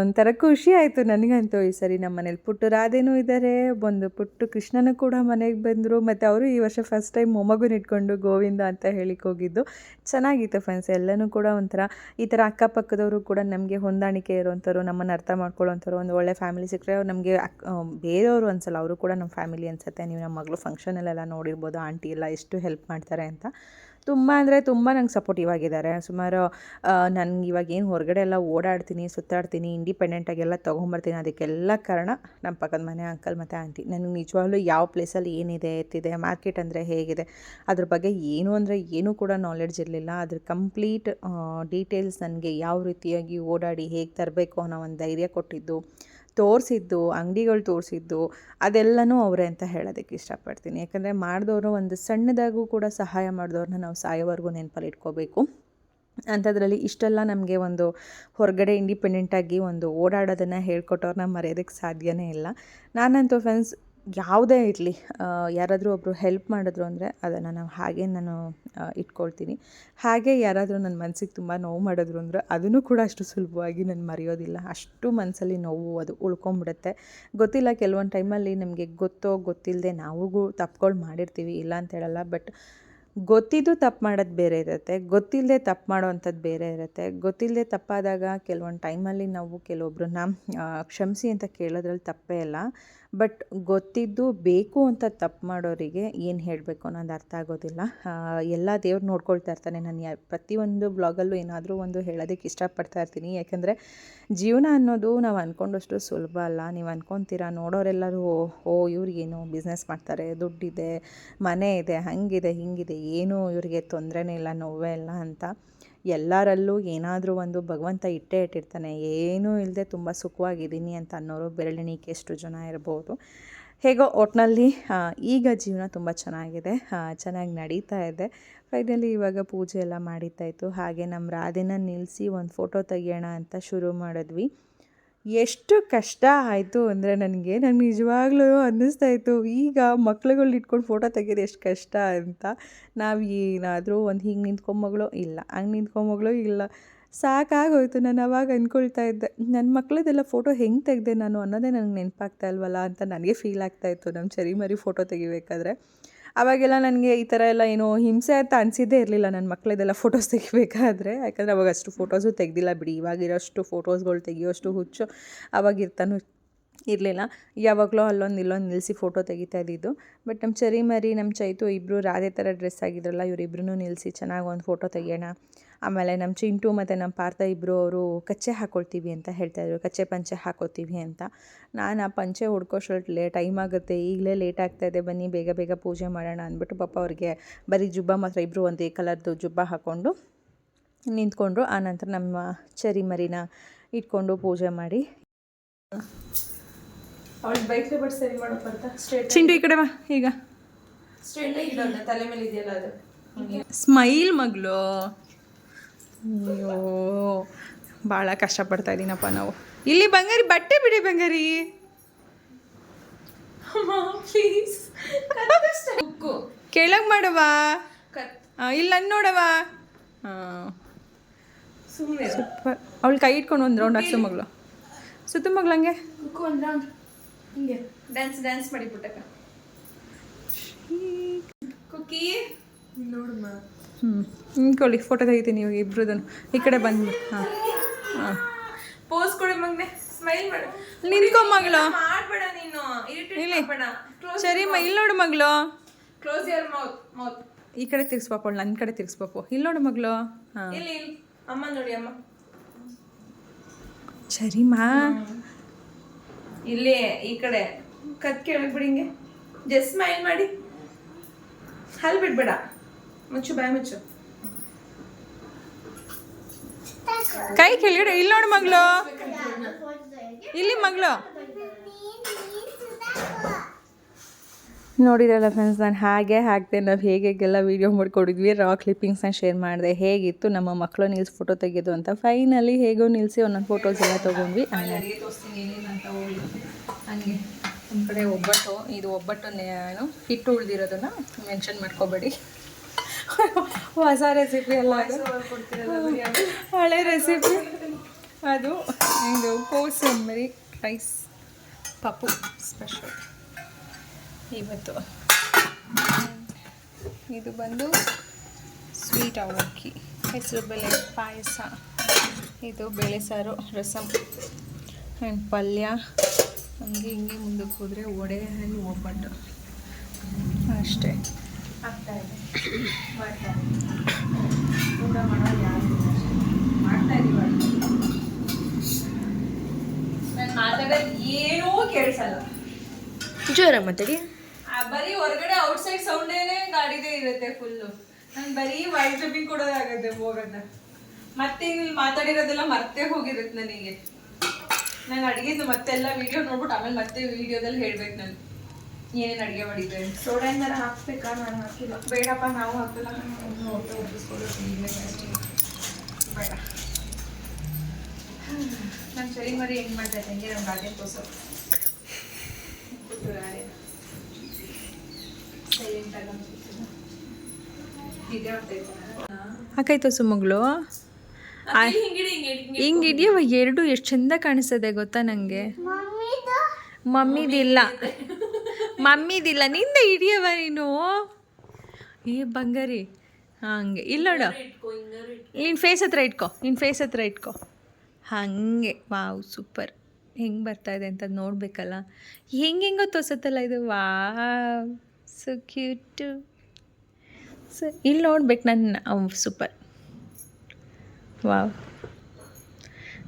ಒಂಥರ ಖುಷಿ ಆಯಿತು ನನಗಂತೂ ಈ ಸರಿ ನಮ್ಮ ಮನೇಲಿ. ಪುಟ್ಟು ರಾಧೆನೂ ಇದ್ದಾರೆ ಒಂದು ಪುಟ್ಟು ಕೃಷ್ಣನೂ ಕೂಡ ಮನೆಗೆ ಬಂದರು. ಮತ್ತು ಅವರು ಈ ವರ್ಷ ಫಸ್ಟ್ ಟೈಮ್ ಮೊಮ್ಮಗುನ ಇಟ್ಕೊಂಡು ಗೋವಿಂದ ಅಂತ ಹೇಳಿಕ್ಕೆ ಹೋಗಿದ್ದು. ಚೆನ್ನಾಗಿತ್ತು ಫ್ರೆಂಡ್ಸ್ ಎಲ್ಲನೂ ಕೂಡ ಒಂಥರ, ಈ ಥರ ಅಕ್ಕಪಕ್ಕದವರು ಕೂಡ ನಮಗೆ ಹೊಂದಾಣಿಕೆ ಇರೋವಂಥವ್ರು, ನಮ್ಮನ್ನು ಅರ್ಥ ಮಾಡ್ಕೊಳ್ಳೋವಂಥವ್ರು, ಒಂದು ಒಳ್ಳೆ ಫ್ಯಾಮಿಲಿ ಸಿಕ್ಕರೆ ಅವ್ರು ನಮಗೆ ಅಕ್ ಬೇರೆಯವರು ಅನ್ಸಲ್ಲ. ಅವರು ಕೂಡ ನಮ್ಮ ಫ್ಯಾಮಿಲಿ ಅನ್ಸುತ್ತೆ. ನೀವು ನಮ್ಮ ಮಗಳು ಫಂಕ್ಷನಲ್ಲೆಲ್ಲ ನೋಡಿರ್ಬೋದು, ಆಂಟಿ ಎಲ್ಲ ಎಷ್ಟು ಹೆಲ್ಪ್ ಮಾಡ್ತಾರೆ ಅಂತ. ತುಂಬ ಅಂದರೆ ತುಂಬ ನಂಗೆ ಸಪೋರ್ಟಿವ್ ಆಗಿದ್ದಾರೆ. ಸುಮಾರು ನನಗೆ ಇವಾಗ ಏನು ಹೊರಗಡೆ ಎಲ್ಲ ಓಡಾಡ್ತೀನಿ, ಸುತ್ತಾಡ್ತೀನಿ ಇಂಡಿಪೆಂಡೆಂಟಾಗೆಲ್ಲ ತೊಗೊಂಬರ್ತೀನಿ ಅದಕ್ಕೆಲ್ಲ ಕಾರಣ ನಮ್ಮ ಪಕ್ಕದ ಮನೆ ಅಂಕಲ್ ಮತ್ತು ಆಂಟಿ ನನಗೆ ನಿಜವಾಗ್ಲೂ ಯಾವ ಪ್ಲೇಸಲ್ಲಿ ಏನಿದೆ, ಎತ್ತಿದೆ ಮಾರ್ಕೆಟ್ ಅಂದರೆ ಹೇಗಿದೆ, ಅದ್ರ ಬಗ್ಗೆ ಏನು ಅಂದರೆ ಏನೂ ಕೂಡ ನಾಲೆಡ್ಜ್ ಇರಲಿಲ್ಲ. ಅದ್ರ ಕಂಪ್ಲೀಟ್ ಡೀಟೇಲ್ಸ್ ನನಗೆ ಯಾವ ರೀತಿಯಾಗಿ ಓಡಾಡಿ ಹೇಗೆ ತರಬೇಕು ಅನ್ನೋ ಒಂದು ಧೈರ್ಯ ಕೊಟ್ಟಿದ್ದು. ತೋರಿಸಿದ್ದು, ಅಂಗಡಿಗಳು ತೋರಿಸಿದ್ದು, ಅದೆಲ್ಲನೂ ಅವರೇ ಅಂತ ಹೇಳೋದಕ್ಕೆ ಇಷ್ಟಪಡ್ತೀನಿ. ಯಾಕಂದರೆ ಮಾಡಿದವರು ಒಂದು ಸಣ್ಣದಾಗೂ ಕೂಡ ಸಹಾಯ ಮಾಡಿದವ್ರನ್ನ ನಾವು ಸಾಯೋವರೆಗೂ ನೆನಪಲ್ಲಿ ಇಟ್ಕೋಬೇಕು. ಅಂಥದ್ರಲ್ಲಿ ಇಷ್ಟೆಲ್ಲ ನಮಗೆ ಒಂದು ಹೊರಗಡೆ ಇಂಡಿಪೆಂಡೆಂಟಾಗಿ ಒಂದು ಓಡಾಡೋದನ್ನು ಹೇಳ್ಕೊಟ್ಟವ್ರನ್ನ ಮರೆಯೋದಕ್ಕೆ ಸಾಧ್ಯವೇ ಇಲ್ಲ. ನಾನಂತೂ ಫ್ರೆಂಡ್ಸ್ ಯಾವುದೇ ಇರಲಿ ಯಾರಾದರೂ ಒಬ್ಬರು ಹೆಲ್ಪ್ ಮಾಡಿದ್ರು ಅಂದರೆ ಅದನ್ನು ನಾವು ಹಾಗೆ ನಾನು ಇಟ್ಕೊಳ್ತೀನಿ. ಹಾಗೆ ಯಾರಾದರೂ ನನ್ನ ಮನಸ್ಸಿಗೆ ತುಂಬ ನೋವು ಮಾಡಿದ್ರು ಅಂದರೆ ಅದನ್ನು ಕೂಡ ಅಷ್ಟು ಸುಲಭವಾಗಿ ನಾನು ಮರೆಯೋದಿಲ್ಲ. ಅಷ್ಟು ಮನಸ್ಸಲ್ಲಿ ನೋವು ಅದು ಉಳ್ಕೊಂಬಿಡುತ್ತೆ. ಗೊತ್ತಿಲ್ಲ, ಕೆಲವೊಂದು ಟೈಮಲ್ಲಿ ನಮಗೆ ಗೊತ್ತೋ ಗೊತ್ತಿಲ್ಲದೆ ನಾವಿಗೂ ತಪ್ಪುಗಳು ಮಾಡಿರ್ತೀವಿ, ಇಲ್ಲ ಅಂತ ಹೇಳಲ್ಲ, ಬಟ್ ಗೊತ್ತಿದ್ದು ತಪ್ಪು ಮಾಡೋದು ಬೇರೆ ಇರುತ್ತೆ ಗೊತ್ತಿಲ್ಲದೆ ತಪ್ಪು ಮಾಡೋವಂಥದ್ದು ಬೇರೆ ಇರುತ್ತೆ. ಗೊತ್ತಿಲ್ಲದೆ ತಪ್ಪಾದಾಗ ಕೆಲವೊಂದು ಟೈಮಲ್ಲಿ ನಾವು ಕೆಲವೊಬ್ರನ್ನ ಕ್ಷಮಿಸಿ ಅಂತ ಕೇಳೋದ್ರಲ್ಲಿ ತಪ್ಪೇ ಇಲ್ಲ ಬಟ್ ಗೊತ್ತಿದ್ದು ಬೇಕು ಅಂತ ತಪ್ಪು ಮಾಡೋರಿಗೆ ಏನು ಹೇಳಬೇಕು ಅನ್ನೋದು ಅರ್ಥ ಆಗೋದಿಲ್ಲ. ಎಲ್ಲ ದೇವ್ರು ನೋಡ್ಕೊಳ್ತಾ ಇರ್ತಾನೆ. ನಾನು ಯಾ, ಪ್ರತಿಯೊಂದು ಬ್ಲಾಗಲ್ಲೂ ಏನಾದರೂ ಒಂದು ಹೇಳೋದಕ್ಕೆ ಇಷ್ಟಪಡ್ತಾ ಇರ್ತೀನಿ. ಯಾಕೆಂದರೆ ಜೀವನ ಅನ್ನೋದು ನಾವು ಅಂದ್ಕೊಂಡಷ್ಟು ಸುಲಭ ಅಲ್ಲ. ನೀವು ಅಂದ್ಕೊತೀರಾ ನೋಡೋರೆಲ್ಲರೂ, ಓ ಇವ್ರಿಗೇನು ಬಿಸ್ನೆಸ್ ಮಾಡ್ತಾರೆ. ದುಡ್ಡಿದೆ, ಮನೆ ಇದೆ, ಹಾಗಿದೆ, ಹಿಂಗಿದೆ, ಏನೂ ಇವರಿಗೆ ತೊಂದರೆನೇ ಇಲ್ಲ, ನೋವೇ ಇಲ್ಲ ಅಂತ. ಎಲ್ಲರಲ್ಲೂ ಏನಾದರೂ ಒಂದು ಭಗವಂತ ಇಟ್ಟೇ ಇಟ್ಟಿರ್ತಾನೆ. ಏನೂ ಇಲ್ಲದೆ ತುಂಬ ಸುಖವಾಗಿದ್ದೀನಿ ಅಂತ ಅನ್ನೋರು ಬೆರಳೆಣಿಕೆ ಎಷ್ಟು ಜನ ಇರ್ಬೋದು. ಹೇಗೋ ಒಟ್ಟಿನಲ್ಲಿ ಈಗ ಜೀವನ ತುಂಬ ಚೆನ್ನಾಗಿದೆ. ಚೆನ್ನಾಗಿ ನಡೀತಾ ಇದೆ. ಫೈನಲಿ ಇವಾಗ ಪೂಜೆ ಎಲ್ಲ ಮಾಡಿದ್ದಾಯಿತು. ಹಾಗೆ ನಮ್ಮ ರಾಧೆನ ನಿಲ್ಲಿಸಿ ಒಂದು ಫೋಟೋ ತೆಗಿಯೋಣ ಅಂತ ಶುರು ಮಾಡಿದ್ವಿ. ಎಷ್ಟು ಕಷ್ಟ ಆಯಿತು ಅಂದರೆ ನನಗೆ ನನಗೆ ನಿಜವಾಗ್ಲೂ ಅನ್ನಿಸ್ತಾ ಇತ್ತು ಈಗ ಮಕ್ಳುಗಳು ಇಟ್ಕೊಂಡು ಫೋಟೋ ತೆಗೆಯೋದು ಎಷ್ಟು ಕಷ್ಟ ಅಂತ ನಾವು ಏನಾದರೂ ಒಂದು ಹಿಂಗೆ ನಿಂತ್ಕೊಂಬಗಳು ಇಲ್ಲ, ಹಂಗೆ ನಿಂತ್ಕೊಂಬಗಳು ಇಲ್ಲ. ಸಾಕಾಗೋಯ್ತು. ನಾನು ಅವಾಗ ಅಂದ್ಕೊಳ್ತಾ ಇದ್ದೆ ನನ್ನ ಮಕ್ಕಳದೆಲ್ಲ ಫೋಟೋ ಹೆಂಗೆ ತೆಗೆದೆ ನಾನು ಅನ್ನೋದೇ ನನಗೆ ನೆನಪಾಗ್ತಾ ಇಲ್ವಲ್ಲ ಅಂತ ನನಗೆ ಫೀಲ್ ಆಗ್ತಾಯಿತ್ತು ನಮ್ಮ ಚರಿ ಮರಿ ಫೋಟೋ ತೆಗಿಬೇಕಾದ್ರೆ. ಅವಾಗೆಲ್ಲ ನನಗೆ ಈ ಥರ ಎಲ್ಲ ಏನೋ ಹಿಂಸೆ ಅಂತ ಅನಿಸಿದ್ದೇ ಇರಲಿಲ್ಲ. ನನ್ನ ಮಕ್ಕಳದೆಲ್ಲ ಫೋಟೋಸ್ ತೆಗಿಬೇಕಾದ್ರೆ. ಯಾಕಂದರೆ ಅವಾಗ ಅಷ್ಟು ಫೋಟೋಸು ತೆಗೆದಿಲ್ಲ ಬಿಡಿ. ಇವಾಗಿರೋಷ್ಟು ಫೋಟೋಸ್ಗಳು ತೆಗಿಯೋಷ್ಟು ಹುಚ್ಚು. ಅವಾಗ ಇರ್ತಾನು ಇರಲಿಲ್ಲ. ಯಾವಾಗಲೂ ಅಲ್ಲೊಂದು ಇಲ್ಲೊಂದು ನಿಲ್ಲಿಸಿ ಫೋಟೋ ತೆಗಿತಾ ಇದ್ದಿದ್ದು. ಬಟ್ ನಮ್ಮ ಚರಿ ಮರಿ ನಮ್ಮ ಚೈತು ಇಬ್ಬರು ರಾಧೆ ಥರ ಡ್ರೆಸ್ ಆಗಿದ್ರಲ್ಲ ಇವರಿಬ್ರು ನಿಲ್ಲಿಸಿ ಚೆನ್ನಾಗಿ ಒಂದು ಫೋಟೋ ತೆಗಿಯೋಣ. ಆಮೇಲೆ ನಮ್ಮ ಚಿಂಟು ಮತ್ತು ನಮ್ಮ ಪಾರ್ಥ ಇಬ್ಬರು ಅವರು ಕಚ್ಚೆ ಹಾಕ್ಕೊಳ್ತೀವಿ ಅಂತ ಹೇಳ್ತಾ ಇದ್ರು. ಕಚ್ಚೆ ಪಂಚೆ ಹಾಕೋತೀವಿ ಅಂತ. ನಾನು ಆ ಪಂಚೆ ಹುಡ್ಕೋಷ್ಟರಲ್ಲಿ ಲೇ ಟೈಮ್ ಆಗುತ್ತೆ. ಈಗಲೇ ಲೇಟ್ ಆಗ್ತಾಯಿದೆ ಬನ್ನಿ, ಬೇಗ ಬೇಗ ಪೂಜೆ ಮಾಡೋಣ ಅಂದ್ಬಿಟ್ಟು ಪಾಪ ಅವ್ರಿಗೆ ಬರೀ ಜುಬ್ಬ ಮಾತ್ರ. ಇಬ್ಬರು ಒಂದೇ ಕಲರ್ದು ಜುಬ್ಬ ಹಾಕ್ಕೊಂಡು ನಿಂತ್ಕೊಂಡ್ರು. ಆನಂತರ ನಮ್ಮ ಚರಿ ಮರಿನ ಇಟ್ಕೊಂಡು ಪೂಜೆ ಮಾಡಿ. ಅವಳು ಬೈಕ್ಲೆ ಬಟ್ ಸರಿ ಮಾಡೋ ಅಂತ ಸ್ಟ್ರೇಟ್ ಚಿಂಟು ಈ ಕಡೆ ಬಾ ಈಗ. ಸ್ಟ್ರೇಟ್ ಇಡೋಣ ತಲೆ ಮೇಲೆ ಇದೆಯಲ್ಲ ಅದು. ಸ್ಮೈಲ್ ಮಗಳು ಅಯ್ಯೋ ಭಾಳ ಕಷ್ಟಪಡ್ತಾ ಇದ್ದೀನಪ್ಪ ನಾವು. ಇಲ್ಲಿ ಬಂಗಾರಿ ಬಟ್ಟೆ ಬಿಡಿ ಬಂಗಾರಿ. ಪ್ಲೀಸ್ ಕೆಳಗೆ ಮಾಡವಾ ಇಲ್ಲ ನೋಡವಾ ಸುಮ್ಮನೆ ಸೂಪರ್ ಅವಳು ಕೈ ಇಟ್ಕೊಂಡು ಒಂದು ರೌಂಡ್ ಹಾಕ್ಸು ಮಗಳು. ಸುತ್ತ ಮಗಳಂಗೆ ಒಂದು ರೌಂಡ್ ಹಿಂಗೆ ಡ್ಯಾನ್ಸ್ ಡ್ಯಾನ್ಸ್ ಮಾಡಿ ಪುಟ್ಟಕ್ಕ. ಕುಕ್ಕಿ. ನೋಡಮ್ಮ. ಹ್ಞೂ ನಿಂತ್ಕೊಳ್ಳಿ ಫೋಟೋ ತೆಗಿತೀನಿ ಇವಾಗ ಇಬ್ರದನ್ನು. ಈ ಕಡೆ ಬಂದು ಹಾಂ. ಹಾಂ. ಪೋಸ್ ಕೊಡಿ ಮಗ್ನೆ ಸ್ಮೈಲ್ ಮಾಡು. ನಿಂತ್ಕೊ ಮಗಳು ಮಾಡ್ಬೇಡ ನೀನು ಇರಿಟೇಟ್ ಇಲ್ಲಿ. ಮಾಡ್ಬೇಡ. ಕ್ಲೋಸ್ ಸರಿ ಮ ಇಲ್ಲಿ ನೋಡು ಮಗಳು ಕ್ಲೋಸ್ ಯುವರ್ ಮೌತ್ ಮೌತ್ ಈ ಕಡೆ ತಿರ್ಗಿಸ್ಪಾಪ ಅವಳು ನನ್ನ ಕಡೆ ತಿರ್ಗಿಸ್ಬಾಪು ಇಲ್ಲಿ ನೋಡು ಮಗಳು ಹಾಂ. ಇಲ್ಲಿ ಅಮ್ಮ ನೋಡಿ ಅಮ್ಮ. ಸರಿಮಾ. ಇಲ್ಲಿ ಈ ಕಡೆ ಕತ್ ಕೆಳಗೆ ಬಿಡಿ ಹಿಂಗೆ. ಜಸ್ಟ್ ಸ್ಮೈಲ್ ಮಾಡಿ. ಹಲ್ ಬಿಡ್ಬೇಡ. ಮುಚ್ಚು, ಬಾಯ್ ಮುಚ್ಚು. ಕೈ ಕೆಳಗಡೆ, ಇಲ್ಲಿ ನೋಡು ಮಗಳು. ಇಲ್ಲಿ ಮಗಳು. ನೋಡಿರಲ್ಲ ಫ್ರೆಂಡ್ಸ್ ನಾನು ಹಾಗೆ ಹಾಕಿದೆ ನಾವು ಹೇಗೆ ಹೇಗೆಲ್ಲ ವೀಡಿಯೋ ಮಾಡ್ಕೊಡಿದ್ವಿ. ರಾ ಕ್ಲಿಪ್ಪಿಂಗ್ಸ್ನ ಶೇರ್ ಮಾಡಿದೆ. ಹೇಗಿತ್ತು? ನಮ್ಮ ಮಕ್ಕಳು ನಿಲ್ಸಿ ಫೋಟೋ ತೆಗೆಯೋದು ಅಂತ. ಫೈನಲಿ ಹೇಗೋ ನಿಲ್ಲಿಸಿ ಒಂದೊಂದು ಫೋಟೋಸ್ ಎಲ್ಲ ತೊಗೊಂಡ್ವಿ. ಹಂಗೆ. ನಮ್ಮ ಕಡೆ ಒಬ್ಬಟ್ಟು ಇದು ಒಬ್ಬಟ್ಟು ಏನು ಹಿಟ್ಟು ಉಳಿದಿರೋದನ್ನು ಮೆನ್ಷನ್ ಮಾಡ್ಕೋಬೇಡಿ. ಹೊಸ ರೆಸಿಪಿ ಎಲ್ಲ. ಹಳೆ ರೆಸಿಪಿ ಅದು ಇದು ಕೋಸಂಬರಿ ರೈಸ್ ಪಪ್ಪು ಸ್ಪೆಷಲ್ ಇವತ್ತು. ಇದು ಬಂದು ಸ್ವೀಟ್ ಅವಲಕ್ಕಿ ಹೆಸರು ಬೆಳೆ ಪಾಯಸ. ಇದು ಬೇಳೆ ಸಾರು ರಸಮ್ ಆ್ಯಂಡ್ ಪಲ್ಯ. ಹಂಗೆ ಹಿಂಗೆ ಮುಂದಕ್ಕೆ ಹೋದರೆ ವಡೆ ಆ್ಯಂಡ್ ಒಬ್ಬಟ್ಟು. ಅಷ್ಟೇ. ಆಗ್ತಾ ಇದೆ. ಮಾಡ್ತಾ ಊಟ ಮಾಡೋದು ಯಾರು ಮಾಡ್ತಾ ಇದೀವಿ ನಾನು ಮಾತಾಡೋದು ಏನೂ ಕೇಳಿಸಲ್ಲ. ಜೋರ ಮಾತಾಡಿ. ಬರೀ ಹೊರಗಡೆ ಔಟ್ಸೈಡ್ ಸೌಂಡೇನೆ ಗಾಡಿದೇ ಇರುತ್ತೆ ಫುಲ್ಲು ನಾನು ಬರೀ ವೈಟ್ ಜಂಪಿಂಗ್ ಕೊಡೋದಾಗತ್ತೆ ಹೋಗೋದ ಮತ್ತೆ ಇಲ್ಲಿ ಮಾತಾಡಿರೋದೆಲ್ಲ ಮರ್ತೇ ಹೋಗಿರುತ್ತೆ ನನಗೆ. ನಾನು ಅಡುಗೆದು ಮತ್ತೆಲ್ಲ ವಿಡಿಯೋ ನೋಡ್ಬಿಟ್ಟು ಆಮೇಲೆ ಮತ್ತೆ ವಿಡಿಯೋದಲ್ಲಿ ಹೇಳ್ಬೇಕು ನಾನು. ಏನೇನು ಅಡುಗೆ ಮಾಡಿದ್ದೆ. ಸೋಡಾ ಏನಾರ ಹಾಕ್ಬೇಕಾ? ನಾನು ಹಾಕಿಲ್ಲ. ಬೇಡಪ್ಪ ನಾವು ಹಾಕಲ್ಲ. ಹೊಟ್ಟೆ ಒಪ್ಪಿಸ್ಕೊಳ್ಳೋದು ಬೇಡ. ನಾನು ಸರಿ ಮರಿ ಹೆಂಗೆ ಮಾಡ್ತಾ ಇದ್ದೆ ಹಂಗೆ ನಮ್ಮ ಗಾರ್ಡನ್ ಕೋಸ ಮಾಡ್ತಾ ಹಾಕಾಯ್ತು ಸುಮಗ್ಳು ಹಿಂಗಿಡಿ ಹಿಂಗೆ ಹಿಂಗೆ ಹಿಡಿಯವ ಎರಡು ಎಷ್ಟು ಚಂದ ಕಾಣಿಸ್ತದೆ ಗೊತ್ತಾ ನನಗೆ ಮಮ್ಮಿದಿಲ್ಲ. ಮಮ್ಮಿದಿಲ್ಲ. ನಿಂದ ಹಿಡಿಯವ ನೀನು? ಏ, ಬಂಗಾರಿ. ಹಂಗೆ. ಇಲ್ಲ ನೋಡು. ನಿನ್ನ ಫೇಸ್ ಹತ್ರ ಇಟ್ಕೊ. ನಿನ್ನ ಫೇಸ್ ಹತ್ರ ಇಟ್ಕೊ. ಹಾಗೆ. Wow, super. ಹೆಂಗೆ ಬರ್ತಾ ಇದೆ ಅಂತ ನೋಡಬೇಕಲ್ಲ. ಹೆಂಗೆ ಹೆಂಗೋ ತೋಸತ್ತಲ್ಲ ಇದು? ವಾವ್. ಸೊ ಕ್ಯೂಟು ಸೊ ಇಲ್ಲಿ ನೋಡ್ಬೇಕು ನನ್ನ ಸೂಪರ್ ವಾವ್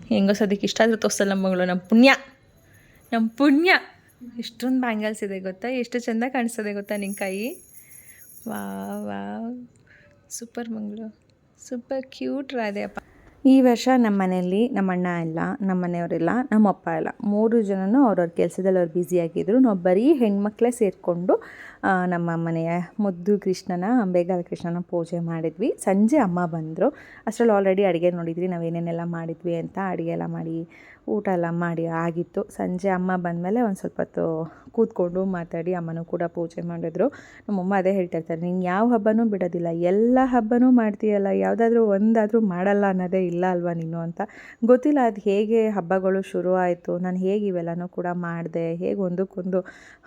ಹೆಂಗೋ ಸದ್ಯಕ್ಕೆ ಇಷ್ಟ ಆದರೂ ತೋರಿಸಲ್ಲ ಮಗಳು ನಮ್ಮ ಪುಣ್ಯ. ನಮ್ಮ ಪುಣ್ಯ. ಎಷ್ಟೊಂದು ಬ್ಯಾಂಗಲ್ಸ್ ಇದೆ ಗೊತ್ತಾ? ಎಷ್ಟು ಚೆಂದ ಕಾಣಿಸ್ತದೆ ಗೊತ್ತಾ ನಿನ್ನ ಕೈ? ವಾವ್ ವಾವ್ ಸೂಪರ್ ಮಂಗಳು. ಸೂಪರ್ ಕ್ಯೂಟ್ ರಾಧೆಯಪ್ಪ. ಈ ವರ್ಷ ನಮ್ಮ ಮನೆಯಲ್ಲಿ ನಮ್ಮ ಅಣ್ಣ ಇಲ್ಲ ನಮ್ಮ ಮನೆಯವರಿಲ್ಲ ನಮ್ಮ ಅಪ್ಪ ಇಲ್ಲ. ಮೂರು ಜನನೂ ಅವ್ರವ್ರ ಕೆಲಸದಲ್ಲಿ ಅವ್ರು ಬ್ಯುಸಿಯಾಗಿದ್ದರು ನಾವು ಬರೀ ಹೆಣ್ಮಕ್ಳೇ ಸೇರಿಕೊಂಡು ನಮ್ಮ ಮನೆಯ ಮುದ್ದು ಕೃಷ್ಣನ, ಅಂಬೆಗಾಲ ಕೃಷ್ಣನ ಪೂಜೆ ಮಾಡಿದ್ವಿ. ಸಂಜೆ ಅಮ್ಮ ಬಂದರು. ಅಷ್ಟರಲ್ಲಿ ಆಲ್ರೆಡಿ ಅಡುಗೆ ನೋಡಿದ್ವಿ. ನಾವು ಏನೇನೆಲ್ಲ ಮಾಡಿದ್ವಿ ಅಂತ ಅಡುಗೆ ಎಲ್ಲ ಮಾಡಿ, ಊಟ ಎಲ್ಲ ಮಾಡಿ ಆಗಿತ್ತು. ಸಂಜೆ ಅಮ್ಮ ಬಂದಮೇಲೆ ಒಂದು ಸ್ವಲ್ಪ ಹೊತ್ತು ಕೂತ್ಕೊಂಡು ಮಾತಾಡಿ ಅಮ್ಮನೂ ಕೂಡ ಪೂಜೆ ಮಾಡಿದ್ರು. ನಮ್ಮಮ್ಮ ಅದೇ ಹೇಳ್ತಾ ಇರ್ತಾರೆ, ನೀನು ಯಾವ ಹಬ್ಬನೂ ಬಿಡೋದಿಲ್ಲ. ಎಲ್ಲ ಹಬ್ಬನೂ ಮಾಡ್ತೀಯಲ್ಲ. ಯಾವುದಾದ್ರೂ ಒಂದಾದರೂ ಮಾಡಲ್ಲ ಅನ್ನೋದೇ ಇಲ್ಲ ಅಲ್ವಾ ನೀನು ಅಂತ. ಗೊತ್ತಿಲ್ಲ ಅದು ಹೇಗೆ ಹಬ್ಬಗಳು ಶುರು ಆಯಿತು. ನಾನು ಹೇಗೆ ಇವೆಲ್ಲನೂ ಕೂಡ ಮಾಡಿದೆ. ಹೇಗೆ ಒಂದಕ್ಕೊಂದು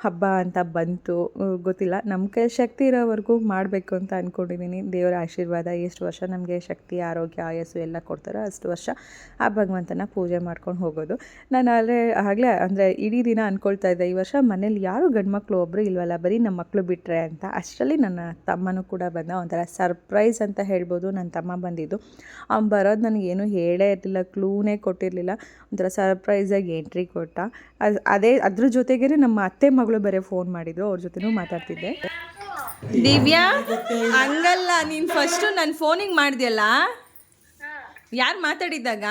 ಹಬ್ಬ ಅಂತ ಬಂತು. ಗೊತ್ತಿಲ್ಲ. ನಮ್ಮ ಕೈ ಶಕ್ತಿ ಇರೋವರೆಗೂ ಮಾಡಬೇಕು ಅಂತ ಅಂದ್ಕೊಂಡಿದ್ದೀನಿ ದೇವರ ಆಶೀರ್ವಾದ, ಎಷ್ಟು ವರ್ಷ ನಮಗೆ ಶಕ್ತಿ, ಆರೋಗ್ಯ, ಆಯಸ್ಸು ಎಲ್ಲ ಕೊಡ್ತಾರೋ ಅಷ್ಟು ವರ್ಷ ಆ ಭಗವಂತನ ಪೂಜೆ ಮಾಡ್ಕೊಂಡು ಹೋಗೋದು. ನಾನು ಆದರೆ, ಆಗಲೇ ಅಂದರೆ ಇಡೀ ದಿನ ಅಂದ್ಕೊಳ್ತಾ ಇದ್ದೆ, ಈ ವರ್ಷ ಮನೇಲಿ ಯಾರು ಗಂಡ್ಮಕ್ಳು ಒಬ್ಬರು ಇಲ್ವಲ್ಲ, ಬರೀ ನಮ್ಮ ಮಕ್ಕಳು ಬಿಟ್ಟರೆ ಅಂತ. ಅಷ್ಟರಲ್ಲಿ ನನ್ನ ತಮ್ಮನೂ ಕೂಡ ಬಂದ ಒಂಥರ ಸರ್ಪ್ರೈಸ್ ಅಂತ ಹೇಳ್ಬೋದು ನನ್ನ ತಮ್ಮ ಬಂದಿದ್ದು. ಅವ್ನು ಬರೋದು ನನಗೇನು ಹೇಳೇ ಇರಲಿಲ್ಲ ಕ್ಲೂನೇ ಕೊಟ್ಟಿರಲಿಲ್ಲ. ಒಂಥರ ಸರ್ಪ್ರೈಸಾಗಿ ಎಂಟ್ರಿ ಕೊಟ್ಟ. ಅದು, ಅದೇ, ಅದ್ರ ಜೊತೆಗೇ ನಮ್ಮ ಅತ್ತೆ ಮಗಳು ಬರೀ ಫೋನ್ ಮಾಡಿದ್ರು. ಅವ್ರ ಜೊತೆನೂ ಮಾತಾಡ್ತಿದ್ದೆ. ದಿವ್ಯಾ, ಹಂಗಲ್ಲ, ನೀನು ಫಸ್ಟು ನನ್ನ ಫೋನಿಗೆ ಮಾಡಿದ್ಯಲ್ಲ? ಯಾರು ಮಾತಾಡಿದ್ದಾಗ?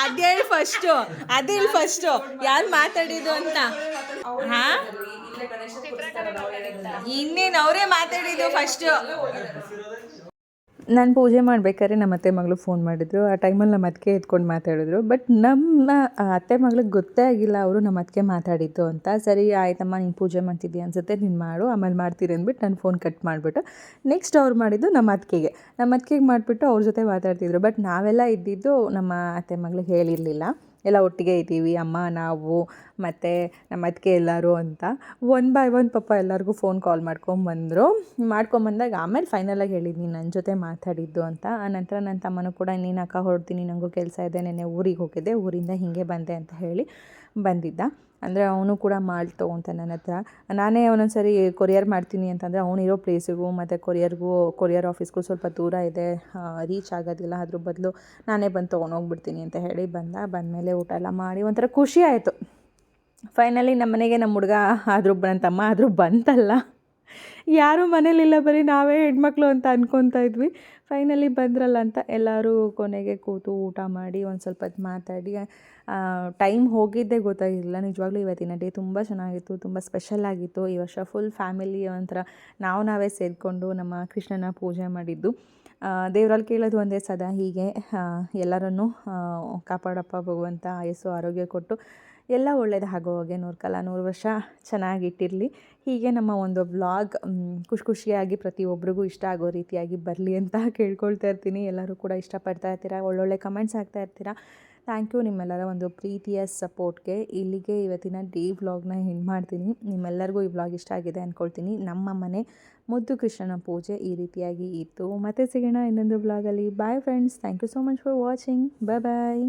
ಅದೇ ಹೇಳಿ ಫಸ್ಟು ಅದೇ ಫಸ್ಟ್ ಫಸ್ಟು ಯಾರು ಮಾತಾಡಿದ್ದು ಅಂತ? ಹಾ? ಇನ್ನೇನು ಅವರೇ ಮಾತಾಡಿದ್ದು ಫಸ್ಟು ನಾನು ಪೂಜೆ ಮಾಡ್ಬೇಕಾದ್ರೆ ನಮ್ಮ ಅತ್ತೆ ಮಗಳು ಫೋನ್ ಮಾಡಿದ್ರು. ಆ ಟೈಮಲ್ಲಿ ನಮ್ಮ ಅತ್ತಿಗೆ ಎತ್ಕೊಂಡು ಮಾತಾಡಿದ್ರು. ಬಟ್ ನಮ್ಮ ಅತ್ತೆ ಮಗಳಿಗೆ ಗೊತ್ತೇ ಆಗಿಲ್ಲ ಅವರು ನಮ್ಮ ಅತ್ತಿಗೆ ಮಾತಾಡಿದ್ದು ಅಂತ. ಸರಿ, ಆಯ್ತಮ್ಮ, ನೀನು ಪೂಜೆ ಮಾಡ್ತಿದ್ದೀಯ ಅನ್ಸುತ್ತೆ, ನೀನು ಮಾಡು. ಆಮೇಲೆ ಮಾಡ್ತೀರಿ ಅಂದ್ಬಿಟ್ಟು ನಾನು ಫೋನ್ ಕಟ್ ಮಾಡಿಬಿಟ್ಟು ನೆಕ್ಸ್ಟ್ ಅವ್ರು ಮಾಡಿದ್ದು ನಮ್ಮ ಅತ್ತಿಗೆಗೆ ನಮ್ಮ ಅತ್ತೆಗೆ ಮಾಡಿಬಿಟ್ಟು ಅವ್ರ ಜೊತೆ ಮಾತಾಡ್ತಿದ್ರು. ಬಟ್ ನಾವೆಲ್ಲ ಇದ್ದಿದ್ದು ನಮ್ಮ ಅತ್ತೆ ಮಗಳಿಗೆ ಹೇಳಿರಲಿಲ್ಲ. ಎಲ್ಲ ಒಟ್ಟಿಗೆ ಇದ್ದೀವಿ. ಅಮ್ಮ, ನಾವು ಮತ್ತು ನಮ್ಮ ಅತ್ತಿಗೆ ಎಲ್ಲರೂ ಅಂತ ಒನ್ ಬೈ ಒನ್ ಪಾಪ ಎಲ್ಲರಿಗೂ ಫೋನ್ ಕಾಲ್ ಮಾಡ್ಕೊಂಬಂದರು ಮಾಡ್ಕೊಂಬಂದಾಗ ಆಮೇಲೆ ಫೈನಲಾಗಿ ಹೇಳಿದ್ನಿ ನನ್ನ ಜೊತೆ ಮಾತಾಡಿದ್ದು ಅಂತ. ಆ ನಂತರ ನನ್ನ ತಮ್ಮನೂ ಕೂಡ, ನೀನು ಅಕ್ಕ ಹೊರಡ್ತೀನಿ ನನಗೂ ಕೆಲಸ ಇದೆ, ನೆನ್ನೆ ಊರಿಗೆ ಹೋಗಿದ್ದೆ, ಊರಿಂದ ಹೀಗೆ ಬಂದೆ ಅಂತ ಹೇಳಿ ಬಂದಿದ್ದ. ಅಂದರೆ ಅವನು ಕೂಡ ಮಾಲ್ ತೊಗೊಂತ ನನ್ನ ಹತ್ರ. ನಾನೇ ಒಂದೊಂದು ಸರಿ ಕೊರಿಯರ್ ಮಾಡ್ತೀನಿ ಅಂತಂದರೆ ಅವನಿರೋ ಪ್ಲೇಸಿಗೂ ಮತ್ತು ಕೊರಿಯರ್ಗೂ ಕೊರಿಯರ್ ಆಫೀಸ್ಗೂ ಸ್ವಲ್ಪ ದೂರ ಇದೆ ರೀಚ್ ಆಗೋದಿಲ್ಲ, ಅದ್ರ ಬದಲು ನಾನೇ ಬಂದು ತೊಗೊಂಡೋಗ್ಬಿಡ್ತೀನಿ ಅಂತ ಹೇಳಿ ಬಂದ. ಬಂದಮೇಲೆ ಊಟ ಎಲ್ಲ ಮಾಡಿ ಒಂಥರ ಖುಷಿ ಆಯಿತು. ಫೈನಲಿ ನಮ್ಮ ಮನೆಗೆ ನಮ್ಮ ಹುಡುಗ, ಆದರೂ ನನ್ನ ತಮ್ಮ ಆದರೂ ಬಂತಲ್ಲ. ಯಾರೂ ಮನೇಲಿಲ್ಲ ಬರೀ ನಾವೇ ಹೆಣ್ಮಕ್ಳು ಅಂತ ಅಂದ್ಕೊತಾ ಇದ್ವಿ. ಫೈನಲಿ ಬಂದ್ರಲ್ಲ ಅಂತ ಎಲ್ಲರೂ ಕೊನೆಗೆ ಕೂತು ಊಟ ಮಾಡಿ ಒಂದು ಸ್ವಲ್ಪ ಹೊತ್ತು ಮಾತಾಡಿ. ಟೈಮ್ ಹೋಗಿದ್ದೇ ಗೊತ್ತಾಗಿರಲಿಲ್ಲ. ನಿಜವಾಗ್ಲೂ ಇವತ್ತಿನ ಡೇ ತುಂಬ ಚೆನ್ನಾಗಿತ್ತು, ತುಂಬ ಸ್ಪೆಷಲ್ ಆಗಿತ್ತು. ಈ ವರ್ಷ ಫುಲ್ ಫ್ಯಾಮಿಲಿ ಒಂಥರ ನಾವು ನಾವೇ ಸೇರಿಕೊಂಡು ನಮ್ಮ ಕೃಷ್ಣನ ಪೂಜೆ ಮಾಡಿದ್ದು. ದೇವರಲ್ಲಿ ಕೇಳೋದು ಒಂದೇ ಸದಾ ಹೀಗೆ. ಎಲ್ಲರನ್ನೂ ಕಾಪಾಡಪ್ಪ ಭಗವಂತ ಆಯಸ್ಸು ಆರೋಗ್ಯ ಕೊಟ್ಟು ಎಲ್ಲ ಒಳ್ಳೇದು ಆಗೋ ಹಾಗೆ ನೂರು ಕಾಲ ನೂರು ವರ್ಷ ಚೆನ್ನಾಗಿಟ್ಟಿರಲಿ. ಹೀಗೆ ನಮ್ಮ ಒಂದು ವ್ಲಾಗ್ ಖುಷಿ ಖುಷಿಯಾಗಿ ಪ್ರತಿಯೊಬ್ಬರಿಗೂ ಇಷ್ಟ ಆಗೋ ರೀತಿಯಾಗಿ ಬರಲಿ ಅಂತ ಕೇಳ್ಕೊಳ್ತಾ ಇರ್ತೀನಿ. ಎಲ್ಲರೂ ಕೂಡ ಇಷ್ಟಪಡ್ತಾ ಇರ್ತೀರಾ? ಒಳ್ಳೊಳ್ಳೆ ಕಮೆಂಟ್ಸ್ ಹಾಕ್ತಾ ಇರ್ತೀರಾ? ಥ್ಯಾಂಕ್ ಯು ನಿಮ್ಮೆಲ್ಲರ ಒಂದು ಪ್ರೀತಿಯ ಸಪೋರ್ಟ್ಗೆ. ಇಲ್ಲಿಗೆ ಇವತ್ತಿನ ಡೇ ವ್ಲಾಗ್ನ ಎಂಡ್ ಮಾಡ್ತೀನಿ. ನಿಮ್ಮೆಲ್ಲರಿಗೂ ಈ ವ್ಲಾಗ್ ಇಷ್ಟ ಆಗಿದೆ ಅಂದ್ಕೊಳ್ತೀನಿ ನಮ್ಮ ಮನೆ ಮುದ್ದು ಕೃಷ್ಣನ ಪೂಜೆ ಈ ರೀತಿಯಾಗಿ ಇತ್ತು. ಮತ್ತೆ ಸಿಗೋಣ ಇನ್ನೊಂದು ವ್ಲಾಗಲ್ಲಿ. Bye friends thank you so much for watching bye bye